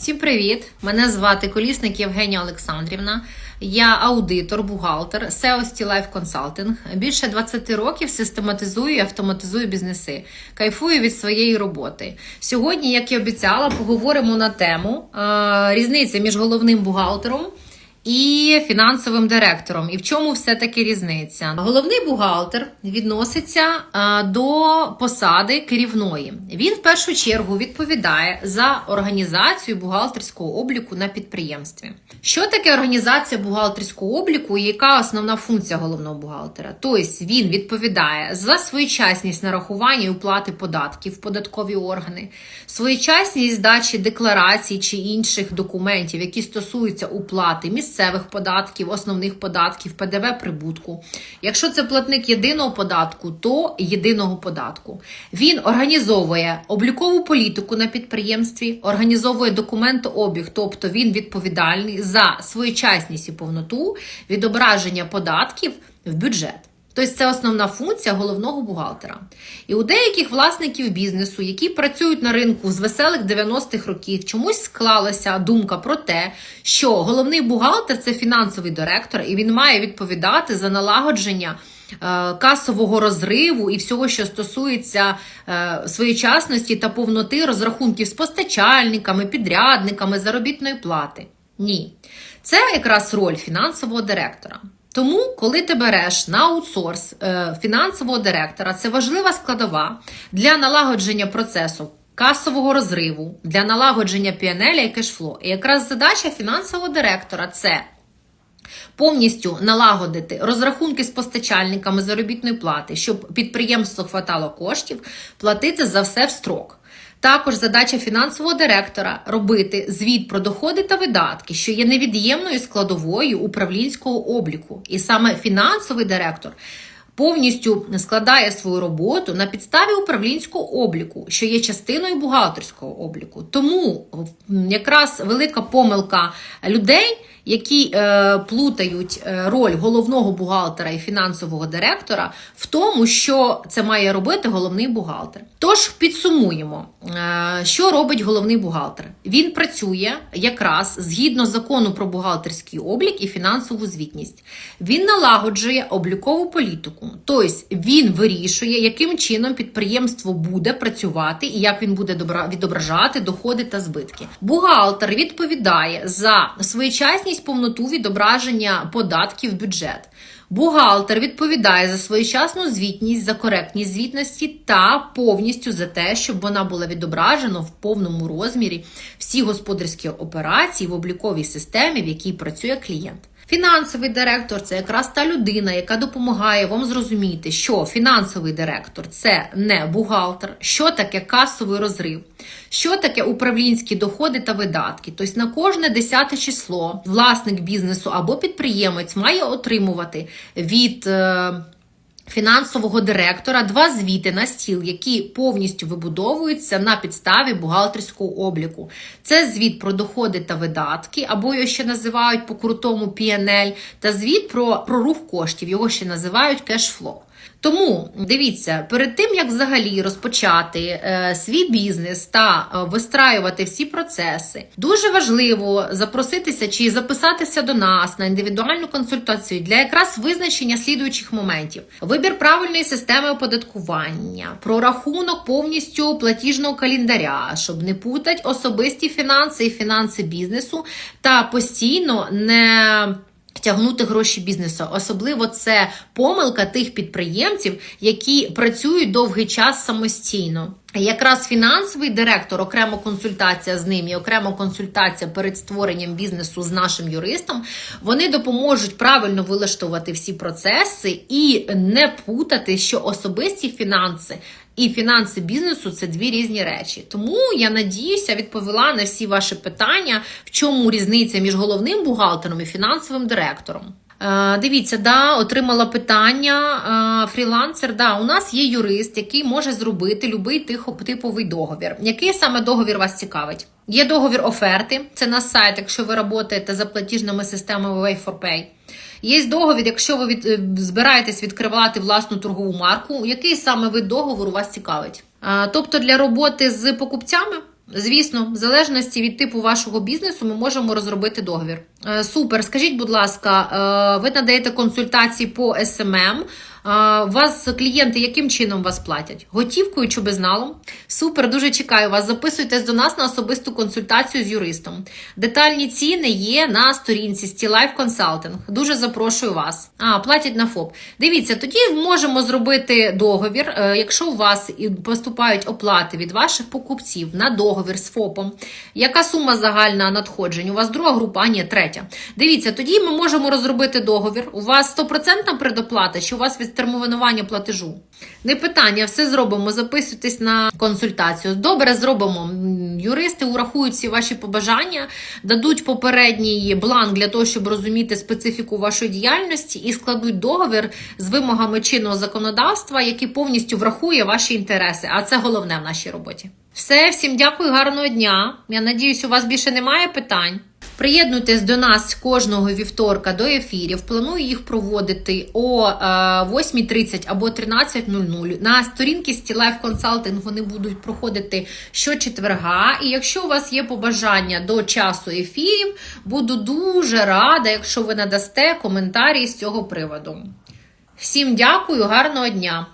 Всім привіт! Мене звати Колісник Євгенія Олександрівна. Я аудитор, бухгалтер, SEO Life Consulting. Більше 20 років систематизую і автоматизую бізнеси. Кайфую від своєї роботи. Сьогодні, як і обіцяла, поговоримо на тему е, різниця між головним бухгалтером і фінансовим директором. І в чому все-таки різниця? Головний бухгалтер відноситься е, до посади керівної. Він в першу чергу відповідає за організацію бухгалтерського обліку на підприємстві. Що таке організація бухгалтерського обліку і яка основна функція головного бухгалтера? Тобто він відповідає за своєчасність нарахування і уплати податків в податкові органи, своєчасність здачі декларацій чи інших документів, які стосуються уплати місцевих податків, основних податків, ПДВ прибутку. Якщо це платник єдиного податку, то єдиного податку. Він організовує облікову політику на підприємстві, організовує документообіг, тобто він відповідальний за своєчасність і повноту відображення податків в бюджет. Тобто це основна функція головного бухгалтера. І у деяких власників бізнесу, які працюють на ринку з веселих 90-х років, чомусь склалася думка про те, що головний бухгалтер це фінансовий директор, і він має відповідати за налагодження е, касового розриву і всього, що стосується е, своєчасності та повноти розрахунків з постачальниками, підрядниками, заробітної плати. Ні. Це якраз роль фінансового директора. Тому, коли ти береш на аутсорс е, фінансового директора, це важлива складова для налагодження процесу касового розриву, для налагодження піанеля і кешфло. І якраз задача фінансового директора це повністю налагодити розрахунки з постачальниками заробітної плати, щоб підприємство хватало коштів, платити за все в строк. Також задача фінансового директора робити звіт про доходи та видатки, що є невід'ємною складовою управлінського обліку. І саме фінансовий директор повністю складає свою роботу на підставі управлінського обліку, що є частиною бухгалтерського обліку. Тому якраз велика помилка людей. Які е, плутають е, роль головного бухгалтера і фінансового директора в тому, що це має робити головний бухгалтер. Тож підсумуємо, е, що робить головний бухгалтер. Він працює якраз згідно закону про бухгалтерський облік і фінансову звітність. Він налагоджує облікову політику, тобто він вирішує, яким чином підприємство буде працювати і як він буде добра- відображати доходи та збитки. Бухгалтер відповідає за своєчасність повноту відображення податків в бюджет. Бухгалтер відповідає за своєчасну звітність, за коректність звітності та повністю за те, щоб вона була відображена в повному розмірі всі господарські операції в обліковій системі, в якій працює клієнт. Фінансовий директор це якраз та людина, яка допомагає вам зрозуміти, що фінансовий директор це не бухгалтер, що таке касовий розрив, що таке управлінські доходи та видатки. Тобто на кожне десяте число власник бізнесу або підприємець має отримувати від. Фінансового директора два звіти на стіл, які повністю вибудовуються на підставі бухгалтерського обліку. Це звіт про доходи та видатки, або його ще називають по крутому PNL, та звіт про, про рух коштів, його ще називають кешфлоу. Тому дивіться, перед тим як взагалі розпочати е, свій бізнес та е, вистраювати всі процеси, дуже важливо запроситися чи записатися до нас на індивідуальну консультацію для якраз визначення слідуючих моментів: вибір правильної системи оподаткування, прорахунок повністю платіжного календаря, щоб не путати особисті фінанси і фінанси бізнесу, та постійно не Тягнути гроші бізнесу, особливо це помилка тих підприємців, які працюють довгий час самостійно. Якраз фінансовий директор, окремо консультація з ним і окремо консультація перед створенням бізнесу з нашим юристом, вони допоможуть правильно вилаштувати всі процеси і не путати, що особисті фінанси і фінанси бізнесу це дві різні речі. Тому я надіюся, відповіла на всі ваші питання, в чому різниця між головним бухгалтером і фінансовим директором. Е, Дивіться, да, отримала питання. е, Фрілансер, да, у нас є юрист, який може зробити будь-який типовий договір. Який саме договір вас цікавить? Є договір оферти, це на сайт, якщо ви працюєте за платіжними системами Way4Pay. Є договір, якщо ви від, е, збираєтесь відкривати власну торгову марку, який саме вид договору вас цікавить? Тобто для роботи з покупцями Звісно, в залежності від типу вашого бізнесу ми можемо розробити договір. Е, Супер. Скажіть, будь ласка, е, ви надаєте консультації по СММ. Вас клієнти яким чином вас платять? Готівкою чи безналом? Супер, дуже чекаю вас. Записуйтесь до нас на особисту консультацію з юристом. Детальні ціни є на сторінці Стілайф Consulting. Дуже запрошую вас. А, платять на ФОП. Дивіться, тоді можемо зробити договір, е, якщо у вас поступають оплати від ваших покупців на договір з ФОПом. Яка сума загальна надходжень? У вас друга група, а ні, третя. Дивіться, тоді ми можемо розробити договір. У вас 100% предоплата, чи у вас відтермінування платежу? Не питання, все зробимо. Записуйтесь на консультацію. Добре, зробимо. Юристи урахують всі ваші побажання, дадуть попередній бланк для того, щоб розуміти специфіку вашої діяльності, і складуть договір з вимогами чинного законодавства, який повністю врахує ваші інтереси. А це головне в нашій роботі. Все, всім дякую, гарного дня. Я надіюсь, у вас більше немає питань. Приєднуйтесь до нас кожного вівторка до ефірів. Планую їх проводити о е, 8.30 або 13.00. На сторінці Стілайф Consulting вони будуть проходити щочетверга. І якщо у вас є побажання до часу ефірів, буду дуже рада, якщо ви надасте коментарі з цього приводу. Всім дякую, гарного дня!